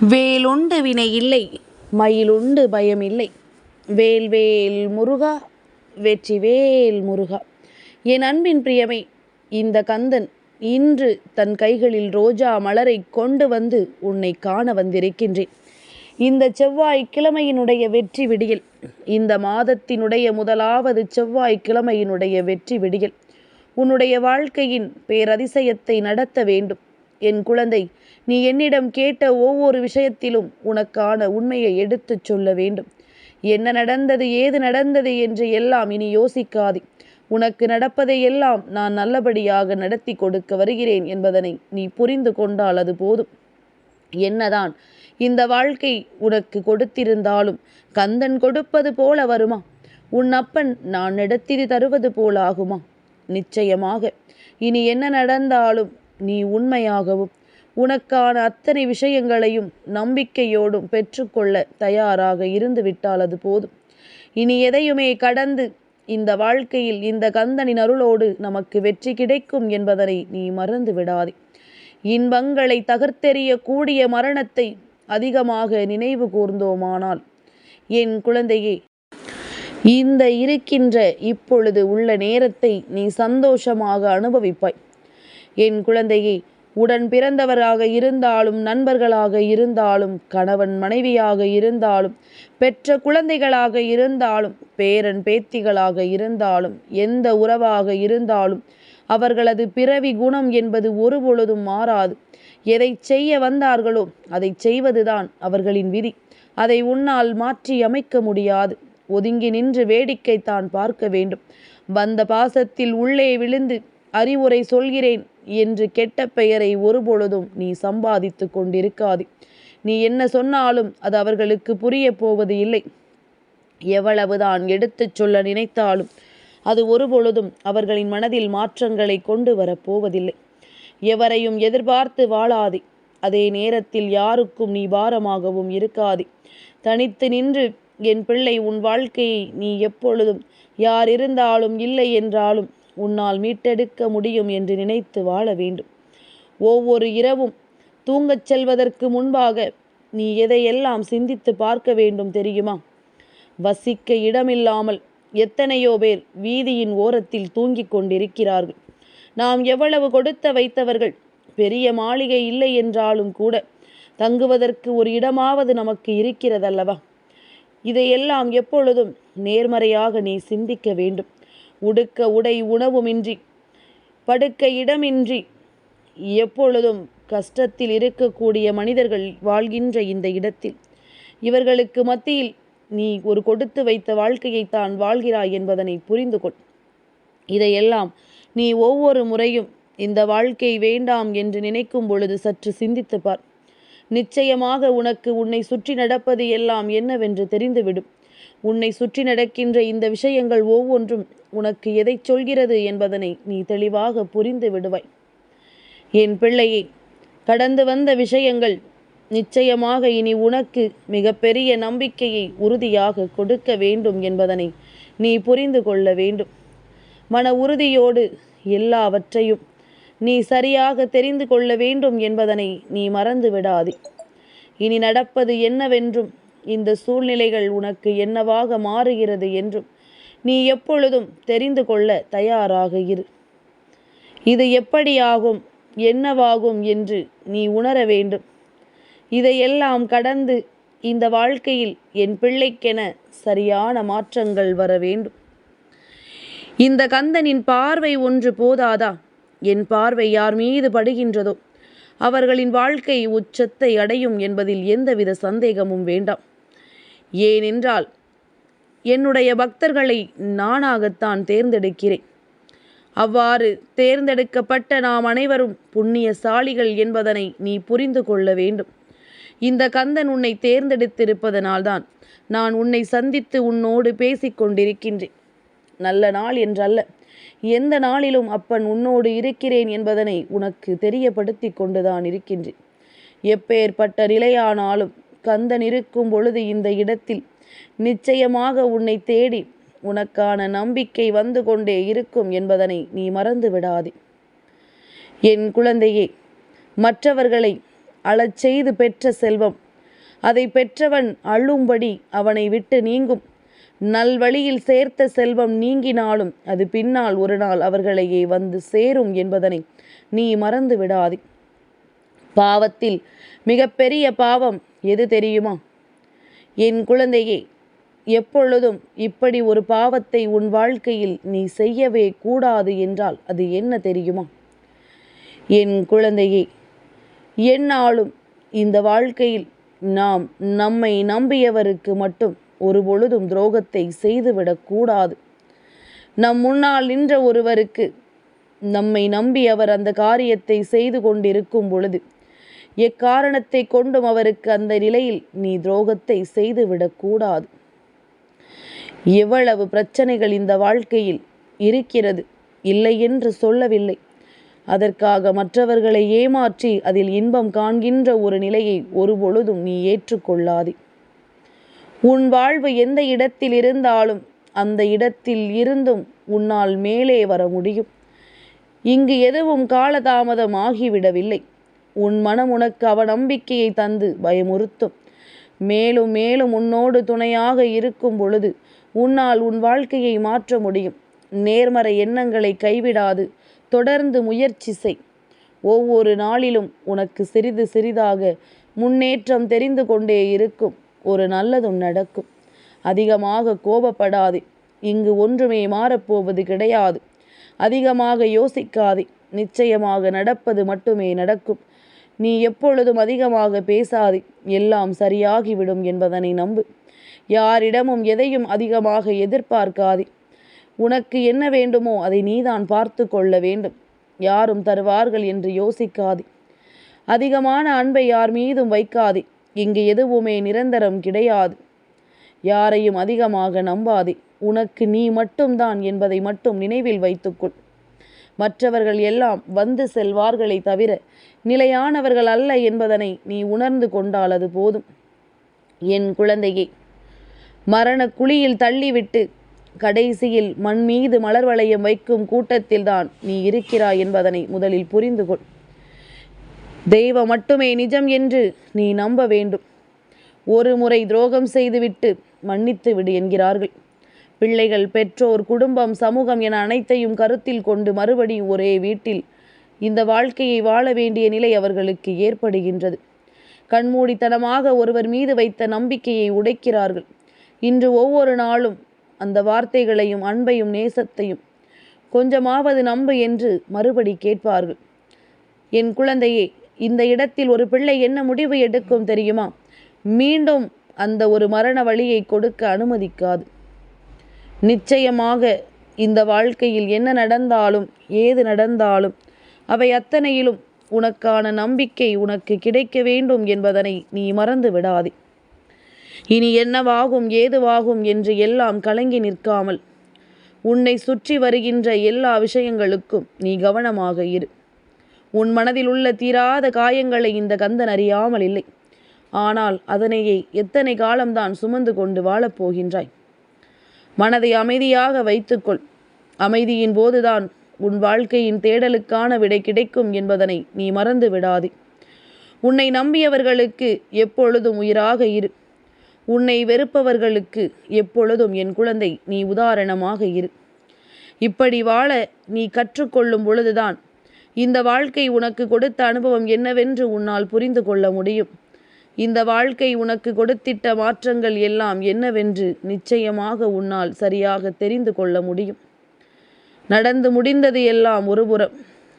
வேலுண்டு வினை இல்லை மயிலுண்டு பயம் இல்லை. வேல் வேல் முருகா வெற்றி வேல் முருகா. என் அன்பின் பிரியமே இந்த கந்தன் இன்று தன் கைகளில் ரோஜா மலரை கொண்டு வந்து உன்னை காண வந்திருக்கின்றேன். இந்த செவ்வாய் கிழமையினுடைய வெற்றி விடியல் இந்த மாதத்தினுடைய முதலாவது செவ்வாய் கிழமையினுடைய வெற்றி விடியல். உன்னுடைய வாழ்க்கையின் பேரதிசயத்தை நடத்த வேண்டும். என் குழந்தை நீ என்னிடம் கேட்ட ஒவ்வொரு விஷயத்திலும் உனக்கான உண்மையை எடுத்துச் சொல்ல வேண்டும். என்ன நடந்தது ஏது நடந்தது என்று எல்லாம் இனி யோசிக்காதே. உனக்கு நடப்பதை எல்லாம் நான் நல்லபடியாக நடத்தி கொடுக்க வருகிறேன் என்பதனை நீ புரிந்து கொண்டால் அது போதும். என்னதான் இந்த வாழ்க்கை உனக்கு கொடுத்திருந்தாலும் கந்தன் கொடுப்பது போல வருமா? உன் அப்பன் நான் நடத்தி தருவது போல ஆகுமா? நிச்சயமாக. இனி என்ன நடந்தாலும் நீ உண்மையாகவும் உனக்கான அத்தனை விஷயங்களையும் நம்பிக்கையோடும் பெற்றுக்கொள்ள தயாராக இருந்து விட்டால் அது போதும். இனி எதையுமே கடந்து இந்த வாழ்க்கையில் இந்த கந்தனின் அருளோடு நமக்கு வெற்றி கிடைக்கும் என்பதனை நீ மறந்து விடாதே. இன்பங்களை தகர்த்தெறியக்கூடிய மரணத்தை அதிகமாக நினைவு கூர்ந்தோமானால் என் குழந்தையே இந்த இருக்கின்ற இப்பொழுது உள்ள நேரத்தை நீ சந்தோஷமாக அனுபவிப்பாய். என் குழந்தையை உடன் பிறந்தவராக இருந்தாலும் நண்பர்களாக இருந்தாலும் கணவன் மனைவியாக இருந்தாலும் பெற்ற குழந்தைகளாக இருந்தாலும் பேரன் பேத்திகளாக இருந்தாலும் எந்த உறவாக இருந்தாலும் அவர்களது பிறவி குணம் என்பது ஒருபொழுதும் மாறாது. எதை செய்ய வந்தார்களோ அதை செய்வதுதான் அவர்களின் விதி. அதை உன்னால் மாற்றி அமைக்க முடியாது. ஒதுங்கி நின்று வேடிக்கை தான் பார்க்க வேண்டும். வந்த பாசத்தில் உள்ளே விழுந்து அறிவுரை சொல்கிறேன். என்று கெட்ட பெயரை ஒருபொழுதும் நீ சம்பாதித்து கொண்டிருக்காது. நீ என்ன சொன்னாலும் அது அவர்களுக்கு புரிய போவது இல்லை. எவ்வளவுதான் எடுத்துச் சொல்ல நினைத்தாலும் அது ஒருபொழுதும் அவர்களின் மனதில் மாற்றங்களை கொண்டு வரப்போவதில்லை எவரையும் எதிர்பார்த்து வாழாதே. அதே நேரத்தில் யாருக்கும் நீ பாரமாகவும் இருக்காதே. தனித்து நின்று என் பிள்ளை உன் வாழ்க்கையை நீ எப்பொழுதும் யார் இருந்தாலும் இல்லை என்றாலும் உன்னால் மீட்டெடுக்க முடியும் என்று நினைத்து வாழ வேண்டும். ஒவ்வொரு இரவும் தூங்கச் செல்வதற்கு முன்பாக நீ எதையெல்லாம் சிந்தித்து பார்க்க வேண்டும் தெரியுமா? வசிக்க இடமில்லாமல் எத்தனையோ பேர் வீதியின் ஓரத்தில் தூங்கிக் கொண்டிருக்கிறார்கள். நாம் எவ்வளவு கொடுத்த வைத்தவர்கள் பெரிய மாளிகை இல்லை என்றாலும் கூட தங்குவதற்கு ஒரு இடமாவது நமக்கு இருக்கிறதல்லவா? இதையெல்லாம் எப்பொழுதும் நேர்மறையாக நீ சிந்திக்க வேண்டும். உடுக்க உடை உணவுமின்றி படுக்க இடமின்றி எப்பொழுதும் கஷ்டத்தில் இருக்கக்கூடிய மனிதர்கள் வாழ்கின்ற இந்த இடத்தில். இவர்களுக்கு மத்தியில் நீ ஒரு கொடுத்து வைத்த வாழ்க்கையைத்தான் வாழ்கிறாய் என்பதனை புரிந்து கொள் இதையெல்லாம் நீ ஒவ்வொரு முறையும் இந்த வாழ்க்கை வேண்டாம் என்று நினைக்கும் பொழுது சற்று சிந்தித்து பார். நிச்சயமாக உனக்கு உன்னை சுற்றி நடப்பது எல்லாம் என்னவென்று தெரிந்துவிடும். உன்னை சுற்றி நடக்கின்ற இந்த விஷயங்கள் ஒவ்வொன்றும் உனக்கு எதை சொல்கிறது என்பதனை நீ தெளிவாக புரிந்து விடுவாய். என் பிள்ளையை கடந்து வந்த விஷயங்கள் நிச்சயமாக இனி உனக்கு மிகப்பெரிய நம்பிக்கையை உறுதியாக கொடுக்க வேண்டும் என்பதனை நீ புரிந்து கொள்ள வேண்டும். மன உறுதியோடு எல்லாவற்றையும் நீ சரியாக தெரிந்து கொள்ள வேண்டும் என்பதனை நீ மறந்து விடாதே. இனி நடப்பது என்னவென்றும் இந்த சூழ்நிலைகள் உனக்கு என்னவாக மாறுகிறது என்றும் நீ எப்பொழுதும் தெரிந்து கொள்ள தயாராக இரு. இது எப்படியாகும் என்னவாகும் என்று நீ உணர வேண்டும். இதையெல்லாம் கடந்து இந்த வாழ்க்கையில் என் பிள்ளைக்கென சரியான மாற்றங்கள் வர வேண்டும். இந்த கந்தனின் பார்வை ஒன்று போதாதா? என் பார்வை யார் மீது படுகின்றதோ? அவர்களின் வாழ்க்கை உச்சத்தை அடையும் என்பதில் எந்தவித சந்தேகமும் வேண்டாம். ஏனென்றால் என்னுடைய பக்தர்களை நானாகத்தான் தேர்ந்தெடுக்கிறேன். அவ்வாறு தேர்ந்தெடுக்கப்பட்ட நாம் அனைவரும் புண்ணியசாலிகள் என்பதனை நீ புரிந்து கொள்ள வேண்டும். இந்த கந்தன் உன்னை தேர்ந்தெடுத்திருப்பதனால்தான் நான் உன்னை சந்தித்து உன்னோடு பேசிக் கொண்டிருக்கின்றேன் நல்ல நாள் என்றல்ல. எந்த நாளிலும் அப்பன் உன்னோடு இருக்கிறேன் என்பதனை உனக்கு தெரியப்படுத்தி கொண்டுதான் இருக்கின்றேன். எப்பேற்பட்ட நிலையானாலும் கந்தன் இருக்கும் பொழுது இந்த இடத்தில் நிச்சயமாக உன்னை தேடி உனக்கான நம்பிக்கை வந்து கொண்டே இருக்கும் என்பதனை நீ மறந்து விடாதே. என் குழந்தையே மற்றவர்களை அழச் செய்து பெற்ற செல்வம் அதை பெற்றவன் அள்ளும்படி அவனை விட்டு நீங்கும். நல்வழியில் சேர்த்த செல்வம் நீங்கினாலும் அது பின்னால் ஒரு நாள் அவர்களையே வந்து சேரும் என்பதனை நீ மறந்து விடாதே. பாவத்தில் மிகப்பெரிய பாவம் எது தெரியுமா? என் குழந்தையே எப்பொழுதும் இப்படி ஒரு பாவத்தை உன் வாழ்க்கையில் நீ செய்யவே கூடாது என்றால் அது என்ன தெரியுமா? என் குழந்தையே என்னாலும் இந்த வாழ்க்கையில் நாம் நம்மை நம்பியவருக்கு மட்டும் ஒரு பொழுதும் துரோகத்தை செய்துவிடக்கூடாது நம் முன்னால் நின்ற ஒருவருக்கு நம்மை நம்பி அவர் அந்த காரியத்தை செய்து கொண்டிருக்கும் பொழுது எக்காரணத்தை கொண்டும் அவருக்கு அந்த நிலையில் நீ துரோகத்தை செய்துவிடக்கூடாது எவ்வளவு பிரச்சனைகள் இந்த வாழ்க்கையில் இருக்கிறது இல்லை என்று சொல்லவில்லை. அதற்காக மற்றவர்களை ஏமாற்றி அதில் இன்பம் காண்கின்ற ஒரு நிலையை ஒருபொழுதும் நீ ஏற்றுக்கொள்ளாதே. உன் வாழ்வு எந்த இடத்தில் இருந்தாலும் அந்த இடத்தில் இருந்தும் உன்னால் மேலே வர முடியும். இங்கு எதுவும் காலதாமதம் ஆகிவிடவில்லை. உன் மனம் உனக்கு அவநம்பிக்கையை தந்து பயமுறுத்தும். மேலும் மேலும் உன்னோடு துணையாக இருக்கும் பொழுது உன்னால் உன் வாழ்க்கையை மாற்ற முடியும். நேர்மறை எண்ணங்களை கைவிடாது. தொடர்ந்து முயற்சி செய். ஒவ்வொரு நாளிலும் உனக்கு சிறிது சிறிதாக முன்னேற்றம் தெரிந்து கொண்டே இருக்கும். ஒரு நல்லதும் நடக்கும். அதிகமாக கோபப்படாதே. இங்கு ஒன்றுமே மாறப்போவது கிடையாது. அதிகமாக யோசிக்காதே. நிச்சயமாக நடப்பது மட்டுமே நடக்கும். நீ எப்பொழுதும் அதிகமாக பேசாதே. எல்லாம் சரியாகிவிடும் என்பதனை நம்பு. யாரிடமும் எதையும் அதிகமாக எதிர்பார்க்காதே. உனக்கு என்ன வேண்டுமோ அதை நீதான் பார்த்து கொள்ள வேண்டும். யாரும் தருவார்கள் என்று யோசிக்காதே. அதிகமான அன்பை யார் மீதும் வைக்காதே. இங்கு எதுவுமே நிரந்தரம் கிடையாது. யாரையும் அதிகமாக நம்பாதே. உனக்கு நீ மட்டும்தான் என்பதை மட்டும் நினைவில் வைத்துக்கொள். மற்றவர்கள் எல்லாம் வந்து செல்வார்களை தவிர நிலையானவர்கள் அல்ல என்பதனை நீ உணர்ந்து கொண்டால் அது போதும். என் குழந்தையே மரண குழியில் தள்ளிவிட்டு கடைசியில் மண் மீது மலர் வளையம் வைக்கும் கூட்டத்தில்தான் நீ இருக்கிறாய் என்பதனை முதலில் புரிந்து கொள் தெய்வம் மட்டுமே நிஜம் என்று நீ நம்ப வேண்டும். ஒரு முறை துரோகம் செய்துவிட்டு மன்னித்து விடு என்கிறார்கள். பிள்ளைகள் பெற்றோர் குடும்பம் சமூகம் என அனைத்தையும் கருத்தில் கொண்டு மறுபடியும் ஒரே வீட்டில் இந்த வாழ்க்கையை வாழ வேண்டிய நிலை அவர்களுக்கு ஏற்படுகின்றது. கண்மூடித்தனமாக ஒருவர் மீது வைத்த நம்பிக்கையை உடைக்கிறார்கள். இன்று ஒவ்வொரு நாளும் அந்த வார்த்தைகளையும் அன்பையும் நேசத்தையும் கொஞ்சமாவது நம்பு என்று மறுபடி கேட்பார்கள். என் குழந்தையே இந்த இடத்தில் ஒரு பிள்ளை என்ன முடிவு எடுக்கும் தெரியுமா? மீண்டும் அந்த ஒரு மரண வழியை கொடுக்க அனுமதிக்காது. நிச்சயமாக இந்த வாழ்க்கையில் என்ன நடந்தாலும் ஏது நடந்தாலும் அவை அத்தனையிலும் உனக்கான நம்பிக்கை உனக்கு கிடைக்க வேண்டும் என்பதனை நீ மறந்து விடாதே. இனி என்னவாகும் ஏதுவாகும் என்று எல்லாம் கலங்கி நிற்காமல் உன்னை சுற்றி வருகின்ற எல்லா விஷயங்களுக்கும் நீ கவனமாக இரு. உன் மனதில் உள்ள தீராத காயங்களை இந்த கந்தன் அறியாமல் இல்லை. ஆனால் அதனையே எத்தனை காலம்தான் சுமந்து கொண்டு வாழப்போகின்றாய் மனதை அமைதியாக வைத்துக்கொள். அமைதியின் போதுதான் உன் வாழ்க்கையின் தேடலுக்கான விடை கிடைக்கும் என்பதனை நீ மறந்து விடாதே. உன்னை நம்பியவர்களுக்கு எப்பொழுதும் உயிராக இரு. உன்னை வெறுப்பவர்களுக்கு எப்பொழுதும் என் குழந்தை நீ உதாரணமாக இரு. இப்படி வாழ நீ கற்றுக்கொள்ளும் பொழுதுதான் இந்த வாழ்க்கை உனக்கு கொடுத்த அனுபவம் என்னவென்று உன்னால் புரிந்து கொள்ள முடியும். இந்த வாழ்க்கை உனக்கு கொடுத்திட்ட மாற்றங்கள் எல்லாம் என்னவென்று நிச்சயமாக உன்னால் சரியாக தெரிந்து கொள்ள முடியும். நடந்து முடிந்தது எல்லாம் ஒரு புறம்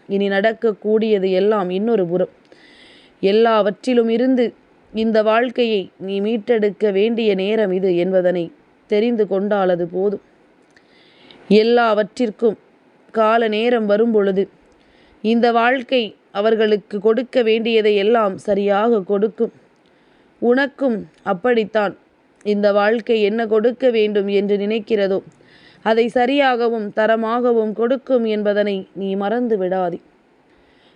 இனி நடக்கக்கூடியது எல்லாம் இன்னொரு புறம். எல்லாவற்றிலும் இருந்து இந்த வாழ்க்கையை நீ மீட்டெடுக்க வேண்டிய நேரம் இது என்பதனை தெரிந்து கொண்டாலது போதும். எல்லாவற்றிற்கும் கால நேரம் வரும்பொழுது இந்த வாழ்க்கை அவர்களுக்கு கொடுக்க வேண்டியதை எல்லாம் சரியாக கொடுக்கும். உனக்கும் அப்படித்தான். இந்த வாழ்க்கை என்ன கொடுக்க வேண்டும் என்று நினைக்கிறதோ அதை சரியாகவும் தரமாகவும் கொடுக்கும் என்பதனை நீ மறந்து விடாதே.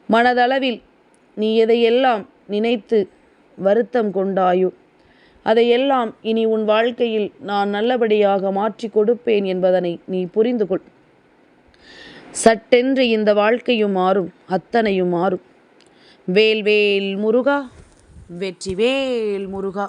மனதளவில் நீ எதையெல்லாம் நினைத்து வருத்தம் கொண்டாயோ அதையெல்லாம் இனி உன் வாழ்க்கையில் நான் நல்லபடியாக மாற்றி கொடுப்பேன் என்பதனை நீ புரிந்து கொள் சட்டென்று இந்த வாழ்க்கையும் மாறும் அத்தனையும் மாறும். வேல்வேல் முருகா வெற்றிவேல் முருகா.